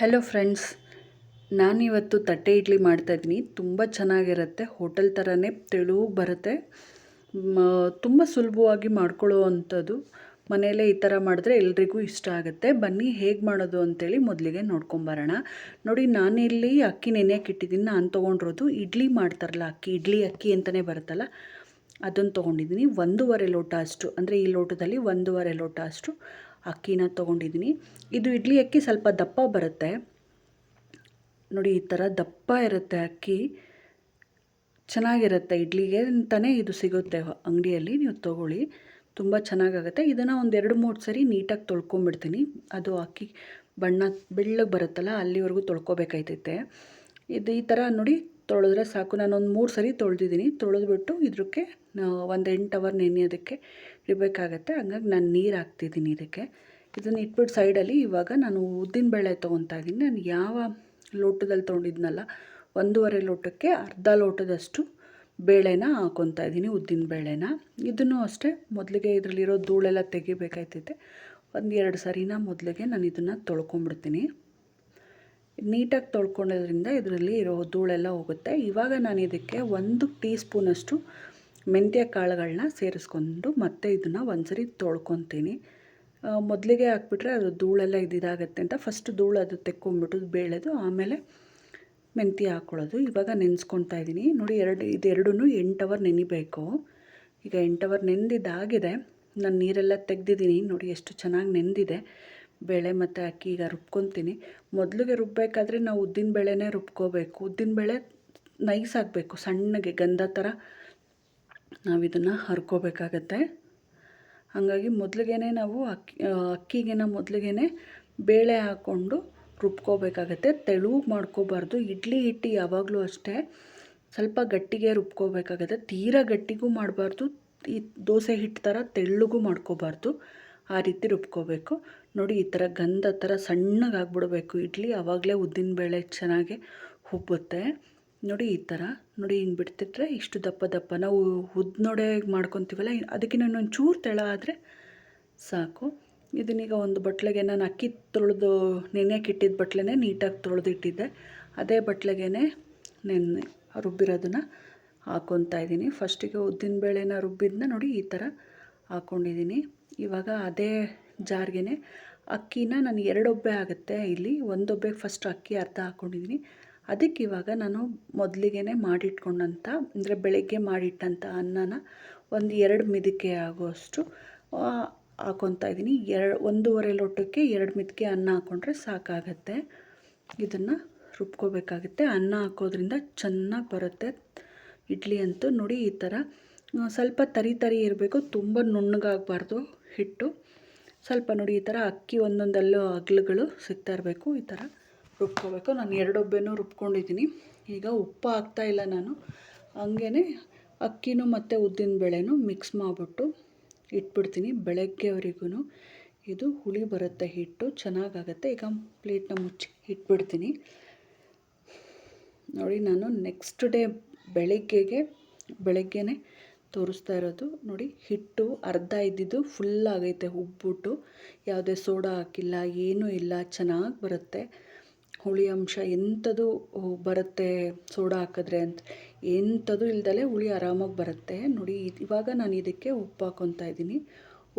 Hello friends ನಾನಿವತ್ತು ತಟ್ಟೆ ಇಡ್ಲಿ ಮಾಡ್ತಾಯಿದ್ದೀನಿ ತುಂಬ ಚೆನ್ನಾಗಿರುತ್ತೆ. ಹೋಟೆಲ್ ಥರನೇ ತೆಳುವು ಬರುತ್ತೆ. ತುಂಬ ಸುಲಭವಾಗಿ ಮಾಡ್ಕೊಳ್ಳೋ ಅಂಥದ್ದು. ಮನೆಯಲ್ಲೇ ಈ ಥರ ಮಾಡಿದ್ರೆ ಎಲ್ರಿಗೂ ಇಷ್ಟ ಆಗುತ್ತೆ. ಬನ್ನಿ, ಹೇಗೆ ಮಾಡೋದು ಅಂತೇಳಿ ಮೊದಲಿಗೆ ನೋಡ್ಕೊಂಬರೋಣ ನೋಡಿ, ನಾನಿಲ್ಲಿ ಅಕ್ಕಿ ನೆನೆಯಕ್ಕೆ ಇಟ್ಟಿದ್ದೀನಿ. ನಾನು ತೊಗೊಂಡಿರೋದು ಇಡ್ಲಿ ಮಾಡ್ತಾರಲ್ಲ, ಅಕ್ಕಿ ಇಡ್ಲಿ, ಅಕ್ಕಿ ಅಂತಲೇ ಬರುತ್ತಲ್ಲ, ಅದನ್ನು ತೊಗೊಂಡಿದ್ದೀನಿ. ಒಂದೂವರೆ ಲೋಟ ಅಷ್ಟು, ಅಂದರೆ ಈ ಲೋಟದಲ್ಲಿ ಒಂದೂವರೆ ಲೋಟ ಅಷ್ಟು. ಅಕ್ಕಿನ ತೊಗೊಂಡಿದ್ದೀನಿ. ಇದು ಇಡ್ಲಿ ಅಕ್ಕಿ ಸ್ವಲ್ಪ ದಪ್ಪ ಬರುತ್ತೆ. ನೋಡಿ, ಈ ಥರ ದಪ್ಪ ಇರುತ್ತೆ ಅಕ್ಕಿ. ಚೆನ್ನಾಗಿರುತ್ತೆ ಇಡ್ಲಿಗೆ ಅಂತಲೇ ಇದು ಸಿಗುತ್ತೆ ಅಂಗಡಿಯಲ್ಲಿ. ನೀವು ತೊಗೊಳ್ಳಿ. ತುಂಬ ಚೆನ್ನಾಗಾಗುತ್ತೆ. ಇದನ್ನು ಒಂದು ಎರಡು ಮೂರು ಸರಿ ನೀಟಾಗಿ ತೊಳ್ಕೊಂಬಿಡ್ತೀನಿ. ಅದು ಅಕ್ಕಿ ಬಣ್ಣ ಬೆಳ್ಳಗೆ ಬರುತ್ತಲ್ಲ, ಅಲ್ಲಿವರೆಗೂ ತೊಳ್ಕೊಬೇಕಾಯ್ತೈತೆ. ಇದು ಈ ಥರ ನೋಡಿ, ತೊಳೆದ್ರೆ ಸಾಕು. ನಾನೊಂದು ಮೂರು ಸರಿ ತೊಳೆದಿದ್ದೀನಿ. ತೊಳೆದ್ಬಿಟ್ಟು ಇದಕ್ಕೆ ಒಂದು ಎಂಟು ಅವರ್ ನೆನೆಯೋದಕ್ಕೆ ಇಡಬೇಕಾಗತ್ತೆ ಹಂಗಾಗಿ ನಾನು ನೀರು ಹಾಕ್ತಿದ್ದೀನಿ ಇದಕ್ಕೆ. ಇದನ್ನು ಇಟ್ಬಿಟ್ಟು ಸೈಡಲ್ಲಿ ಇವಾಗ ನಾನು ಉದ್ದಿನಬೇಳೆ ತೊಗೊತಾ ಇದ್ದೀನಿ. ನಾನು ಯಾವ ಲೋಟದಲ್ಲಿ ತೊಗೊಂಡಿದ್ನಲ್ಲ, ಒಂದೂವರೆ ಲೋಟಕ್ಕೆ ಅರ್ಧ ಲೋಟದಷ್ಟು ಬೇಳೆನ ಹಾಕೊತಾ ಇದ್ದೀನಿ, ಉದ್ದಿನ ಬೇಳೆನ. ಇದನ್ನು ಅಷ್ಟೇ, ಮೊದಲಿಗೆ ಇದರಲ್ಲಿರೋ ಧೂಳೆಲ್ಲ ತೆಗಿಬೇಕಾಯ್ತೈತೆ. ಒಂದು ಎರಡು ಸರಿನ ಮೊದಲಿಗೆ ನಾನು ಇದನ್ನು ತೊಳ್ಕೊಂಬಿಡ್ತೀನಿ. ನೀಟಾಗಿ ತೊಳ್ಕೊಂಡೋದ್ರಿಂದ ಇದರಲ್ಲಿ ಇರೋ ಧೂಳೆಲ್ಲ ಹೋಗುತ್ತೆ. ಇವಾಗ ನಾನು ಇದಕ್ಕೆ ಒಂದು ಟೀ ಸ್ಪೂನಷ್ಟು ಮೆಂತ್ಯ ಕಾಳುಗಳನ್ನ ಸೇರಿಸ್ಕೊಂಡು ಮತ್ತೆ ಇದನ್ನು ಒಂದ್ಸರಿ ತೊಳ್ಕೊತೀನಿ. ಮೊದಲಿಗೆ ಹಾಕ್ಬಿಟ್ರೆ ಅದು ಧೂಳೆಲ್ಲ ಇದಿದಾಗತ್ತೆ ಅಂತ ಫಸ್ಟ್ ಧೂಳು ಅದು ತೆಕ್ಕೊಂಬಿಟ್ಟು ಬೇಳೆದು ಆಮೇಲೆ ಮೆಂತ್ಯ ಹಾಕ್ಕೊಳ್ಳೋದು ಇವಾಗ ನೆನೆಸ್ಕೊತಾ ಇದ್ದೀನಿ. ನೋಡಿ ಎರಡು ಇದೆರಡೂ ಎಂಟು ಅವರ್ ನೆನಿಬೇಕು. ಈಗ ಎಂಟು ಅವರ್ ನೆಂದಿದ್ದಾಗಿದೆ. ನಾನು ನೀರೆಲ್ಲ ತೆಗ್ದಿದ್ದೀನಿ. ನೋಡಿ ಎಷ್ಟು ಚೆನ್ನಾಗಿ ನೆಂದಿದೆ. ಬೇಳೆ ಮತ್ತು ಅಕ್ಕಿ ಈಗ ರುಬ್ಕೊತೀನಿ. ಮೊದಲಿಗೆ ರುಬ್ಬಬೇಕಾದ್ರೆ ನಾವು ಉದ್ದಿನ ಬೇಳೆನೇ ರುಬ್ಕೋಬೇಕು. ಉದ್ದಿನ ಬೇಳೆ ನೈಸ್ ಆಗಬೇಕು. ಸಣ್ಣಗೆ ಗಂಧ ಥರ ನಾವು ಇದನ್ನು ಹರ್ಕೋಬೇಕಾಗತ್ತೆ. ಹಾಗಾಗಿ ಮೊದಲಿಗೆ ನಾವು ಅಕ್ಕಿ ಅಕ್ಕಿಗೆನ ಮೊದಲಿಗೆ ಬೇಳೆ ಹಾಕ್ಕೊಂಡು ರುಬ್ಕೋಬೇಕಾಗತ್ತೆ. ತೆಳು ಮಾಡ್ಕೋಬಾರ್ದು. ಇಡ್ಲಿ ಹಿಟ್ಟು ಯಾವಾಗಲೂ ಅಷ್ಟೇ. ಸ್ವಲ್ಪ ಗಟ್ಟಿಗೆ ರುಬ್ಕೋಬೇಕಾಗತ್ತೆ. ತೀರಾ ಗಟ್ಟಿಗೂ ಮಾಡಬಾರ್ದು. ಈ ದೋಸೆ ಹಿಟ್ಟು ಥರ ತೆಳ್ಳಗೂ ಮಾಡ್ಕೋಬಾರ್ದು. ಆ ರೀತಿ ರುಬ್ಕೋಬೇಕು. ನೋಡಿ, ಈ ಥರ ಗಂಧ ಥರ ಸಣ್ಣಗಾಗ್ಬಿಡ್ಬೇಕು. ಇಡ್ಲಿ ಆವಾಗಲೇ ಉದ್ದಿನಬೇಳೆ ಚೆನ್ನಾಗಿ ಹುಬ್ಬುತ್ತೆ. ನೋಡಿ ಈ ಥರ ನೋಡಿ ಹಿಂಗೆ ಬಿಡ್ತಿಟ್ರೆ ಇಷ್ಟು ದಪ್ಪ ದಪ್ಪ. ನಾವು ಉದ್ನೊಡೆ ಮಾಡ್ಕೊತೀವಲ್ಲ ಅದಕ್ಕಿಂತ ಇನ್ನೊಂದು ಚೂರು ತೆಳ ಆದರೆ ಸಾಕು. ಇದನ್ನೀಗ ಒಂದು ಬಟ್ಲಿಗೆ ನಾನು ಅಕ್ಕಿ ತೊಳೆದು ನೆನೆಯಕ್ಕೆ ಇಟ್ಟಿದ್ದ ಬಟ್ಲೆನೇ ನೀಟಾಗಿ ತೊಳೆದಿಟ್ಟಿದ್ದೆ. ಅದೇ ಬಟ್ಲಿಗೆ ನೆನೆ ರುಬ್ಬಿರೋದನ್ನು ಹಾಕ್ಕೊತಾ ಇದ್ದೀನಿ. ಫಸ್ಟಿಗೆ ಉದ್ದಿನ ಬೇಳೆನ ರುಬ್ಬಿದ್ನ ನೋಡಿ ಈ ಥರ ಹಾಕ್ಕೊಂಡಿದ್ದೀನಿ ಇವಾಗ ಅದೇ ಜಾರ್ಗೆ ಅಕ್ಕಿನ ನಾನು ಎರಡೊಬ್ಬೆ ಆಗುತ್ತೆ ಇಲ್ಲಿ. ಒಂದೊಬ್ಬೆಗೆ ಫಸ್ಟ್ ಅಕ್ಕಿ ಅರ್ಧ ಹಾಕ್ಕೊಂಡಿದ್ದೀನಿ ಅದಕ್ಕೆ ಇವಾಗ ನಾನು ಮೊದಲಿಗೆ ಮಾಡಿಟ್ಕೊಂಡಂಥ, ಅಂದರೆ ಬೆಳಗ್ಗೆ ಮಾಡಿಟ್ಟಂಥ ಅನ್ನನ ಒಂದು ಎರಡು ಮಿದಕೆ ಆಗುವಷ್ಟು ಹಾಕ್ಕೊತಾ ಇದ್ದೀನಿ. ಎರಡು ಒಂದೂವರೆ ಲೋಟಕ್ಕೆ ಎರಡು ಮಿದಕ್ಕೆ ಅನ್ನ ಹಾಕ್ಕೊಂಡ್ರೆ ಸಾಕಾಗತ್ತೆ. ಇದನ್ನು ರುಬ್ಕೋಬೇಕಾಗುತ್ತೆ. ಅನ್ನ ಹಾಕೋದ್ರಿಂದ ಚೆನ್ನಾಗಿ ಬರುತ್ತೆ ಇಡ್ಲಿ ಅಂತೂ. ನೋಡಿ, ಈ ಥರ ಸ್ವಲ್ಪ ತರಿ ತರಿ ಇರಬೇಕು. ತುಂಬ ನುಣ್ಣಗಾಗಬಾರ್ದು ಹಿಟ್ಟು. ಸ್ವಲ್ಪ ನೋಡಿ, ಈ ಥರ ಅಕ್ಕಿ ಒಂದೊಂದಲ್ಲೂ ಅಗ್ಲುಗಳು ಸಿಗ್ತಾ ಇರಬೇಕು. ಈ ಥರ. ರುಬ್ಕೋಬೇಕು. ನಾನು ಎರಡೊಬ್ಬೆನೂ ರುಬ್ಕೊಂಡಿದ್ದೀನಿ. ಈಗ ಉಪ್ಪು ಹಾಕ್ತಾಯಿಲ್ಲ ನಾನು. ಹಂಗೇ ಅಕ್ಕಿನೂ ಮತ್ತು ಉದ್ದಿನ ಬೇಳೆನೂ ಮಿಕ್ಸ್ ಮಾಡಿಬಿಟ್ಟು ಇಟ್ಬಿಡ್ತೀನಿ ಬೆಳಗ್ಗೆವರೆಗೂ ಇದು ಹುಳಿ ಬರುತ್ತೆ ಹಿಟ್ಟು, ಚೆನ್ನಾಗಾಗತ್ತೆ. ಈಗ ಪ್ಲೇಟ್ನ ಮುಚ್ಚಿ ಇಟ್ಬಿಡ್ತೀನಿ. ನೋಡಿ, ನಾನು ನೆಕ್ಸ್ಟ್ ಡೇ ಬೆಳಗ್ಗೆಗೆ, ಬೆಳಗ್ಗೆನೇ ತೋರಿಸ್ತಾ ಇರೋದು. ನೋಡಿ, ಹಿಟ್ಟು ಅರ್ಧ ಇದ್ದಿದ್ದು ಫುಲ್ ಆಗೈತೆ ಉಬ್ಬಿಟ್ಟು. ಯಾವುದೇ ಸೋಡಾ ಹಾಕಿಲ್ಲ, ಏನೂ ಇಲ್ಲ, ಚೆನ್ನಾಗಿ ಬರುತ್ತೆ. ಹುಳಿ ಅಂಶ ಎಂಥದ್ದು ಬರುತ್ತೆ ಸೋಡಾ ಹಾಕಿದ್ರೆ ಅಂತ. ಎಂಥದ್ದು ಇಲ್ದಲೆ ಹುಳಿ ಆರಾಮಾಗಿ ಬರುತ್ತೆ. ನೋಡಿ, ಇವಾಗ ನಾನು ಇದಕ್ಕೆ ಉಪ್ಪು ಹಾಕ್ಕೊತಾ ಇದ್ದೀನಿ.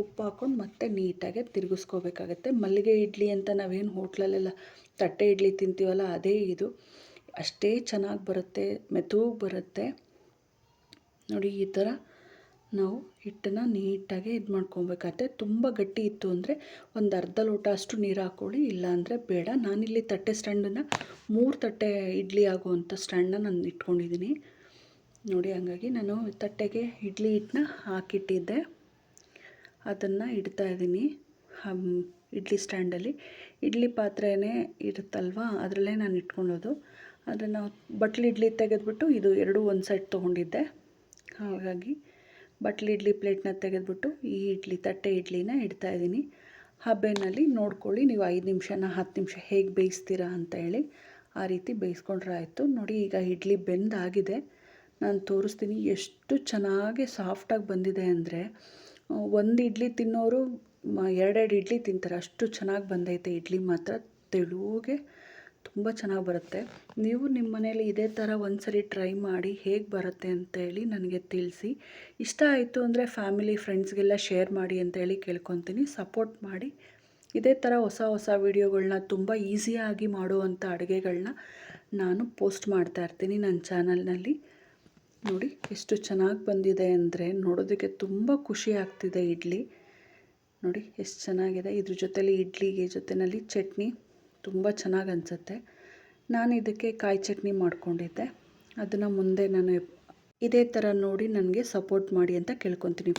ಉಪ್ಪು ಹಾಕ್ಕೊಂಡು ಮತ್ತೆ ನೀಟಾಗೆ ತಿರುಗಿಸ್ಕೋಬೇಕಾಗತ್ತೆ. ಮಲ್ಲಿಗೆ ಇಡ್ಲಿ ಅಂತ ನಾವೇನು ಹೋಟ್ಲಲ್ಲೆಲ್ಲ ತಟ್ಟೆ ಇಡ್ಲಿ ತಿಂತೀವಲ್ಲ, ಅದೇ ಇದು. ಅಷ್ಟೇ ಚೆನ್ನಾಗಿ ಬರುತ್ತೆ, ಮೆತ್ತಗೆ ಬರುತ್ತೆ. ನೋಡಿ, ಈ ಥರ ನಾವು ಹಿಟ್ಟನ್ನ ನೀಟಾಗಿ ಇದು ಮಾಡ್ಕೊಬೇಕಾದ್ರೆ ತುಂಬ ಗಟ್ಟಿ ಇತ್ತು ಅಂದರೆ ಒಂದು ಅರ್ಧ ಲೋಟ ಅಷ್ಟು ನೀರು ಹಾಕ್ಕೊಳ್ಳಿ ಇಲ್ಲಾಂದರೆ ಬೇಡ. ನಾನಿಲ್ಲಿ ತಟ್ಟೆ ಸ್ಟ್ಯಾಂಡನ್ನು ಮೂರು ತಟ್ಟೆ ಇಡ್ಲಿ ಆಗುವಂಥ ಸ್ಟ್ಯಾಂಡನ್ನ ನಾನು ಇಟ್ಕೊಂಡಿದ್ದೀನಿ ನೋಡಿ, ಹಂಗಾಗಿ ನಾನು ತಟ್ಟೆಗೆ ಇಡ್ಲಿ ಹಿಟ್ಟನ್ನ ಹಾಕಿಟ್ಟಿದ್ದೆ. ಅದನ್ನು ಇಡ್ತಾ ಇದ್ದೀನಿ ಇಡ್ಲಿ ಸ್ಟ್ಯಾಂಡಲ್ಲಿ. ಇಡ್ಲಿ ಪಾತ್ರೆನೇ ಇರುತ್ತಲ್ವ, ಅದರಲ್ಲೇ ನಾನು ಇಟ್ಕೊಳ್ಳೋದು. ಅದನ್ನು ಬಟ್ಲು ಇಡ್ಲಿ ತೆಗೆದುಬಿಟ್ಟು ಇದು ಎರಡೂ ಒಂದು ಸೆಟ್ ತೊಗೊಂಡಿದ್ದೆ. ಹಾಗಾಗಿ ಬಟ್ಲು ಇಡ್ಲಿ ಪ್ಲೇಟ್ನ ತೆಗೆದುಬಿಟ್ಟು ಈ ಇಡ್ಲಿ, ತಟ್ಟೆ ಇಡ್ಲಿನ ಇಡ್ತಾಯಿದ್ದೀನಿ ಹಬ್ಬೆನಲ್ಲಿ ನೋಡ್ಕೊಳ್ಳಿ, ನೀವು ಐದು ನಿಮಿಷನ ಹತ್ತು ನಿಮಿಷ ಹೇಗೆ ಬೇಯಿಸ್ತೀರಾ ಅಂತ ಹೇಳಿ. ಆ ರೀತಿ ಬೇಯಿಸ್ಕೊಂಡ್ರೆ ಆಯಿತು. ನೋಡಿ, ಈಗ ಇಡ್ಲಿ ಬೆಂದಾಗಿದೆ. ನಾನು ತೋರಿಸ್ತೀನಿ ಎಷ್ಟು ಚೆನ್ನಾಗಿ ಸಾಫ್ಟಾಗಿ ಬಂದಿದೆ ಅಂದರೆ ಒಂದು ಇಡ್ಲಿ ತಿನ್ನೋರು ಎರಡೆರಡು ಇಡ್ಲಿ ತಿಂತಾರೆ. ಅಷ್ಟು ಚೆನ್ನಾಗಿ ಬಂದೈತೆ ಇಡ್ಲಿ ಮಾತ್ರ. ತೆಳುಗೆ ತುಂಬ ಚೆನ್ನಾಗಿ ಬರುತ್ತೆ. ನೀವು ನಿಮ್ಮ ಮನೇಲಿ ಇದೇ ಥರ ಒಂದು ಸರಿ ಟ್ರೈ ಮಾಡಿ ಹೇಗೆ ಬರುತ್ತೆ ಅಂತೇಳಿ ನನಗೆ ತಿಳಿಸಿ. ಇಷ್ಟ ಆಯಿತು ಅಂದರೆ ಫ್ಯಾಮಿಲಿ, ಫ್ರೆಂಡ್ಸ್ಗೆಲ್ಲ ಶೇರ್ ಮಾಡಿ ಅಂತೇಳಿ ಕೇಳ್ಕೊತೀನಿ. ಸಪೋರ್ಟ್ ಮಾಡಿ. ಇದೇ ಥರ ಹೊಸ ಹೊಸ ವೀಡಿಯೋಗಳನ್ನ ತುಂಬ ಈಸಿಯಾಗಿ ಮಾಡುವಂಥ ಅಡುಗೆಗಳನ್ನ ನಾನು ಪೋಸ್ಟ್ ಮಾಡ್ತಾ ಇರ್ತೀನಿ ನನ್ನ ಚಾನಲ್ನಲ್ಲಿ. ನೋಡಿ ಎಷ್ಟು ಚೆನ್ನಾಗಿ ಬಂದಿದೆ ಅಂದರೆ ನೋಡೋದಕ್ಕೆ ತುಂಬ ಖುಷಿ ಆಗ್ತಿದೆ ಇಡ್ಲಿ. ನೋಡಿ ಎಷ್ಟು ಚೆನ್ನಾಗಿದೆ. ಇದ್ರ ಜೊತೆಲಿ ಇಡ್ಲಿಗೆ ಜೊತೆಯಲ್ಲಿ ಚಟ್ನಿ. ತುಂಬ ಚೆನ್ನಾಗಿ ಅನಿಸುತ್ತೆ. ನಾನು ಇದಕ್ಕೆ ಕಾಯಿ ಚಟ್ನಿ ಮಾಡ್ಕೊಂಡಿದ್ದೆ. ಅದನ್ನು ಮುಂದೆ ನಾನು ಇದೇ ಥರ ನೋಡಿ ನನಗೆ ಸಪೋರ್ಟ್ ಮಾಡಿ ಅಂತ ಕೇಳ್ಕೊತೀನಿ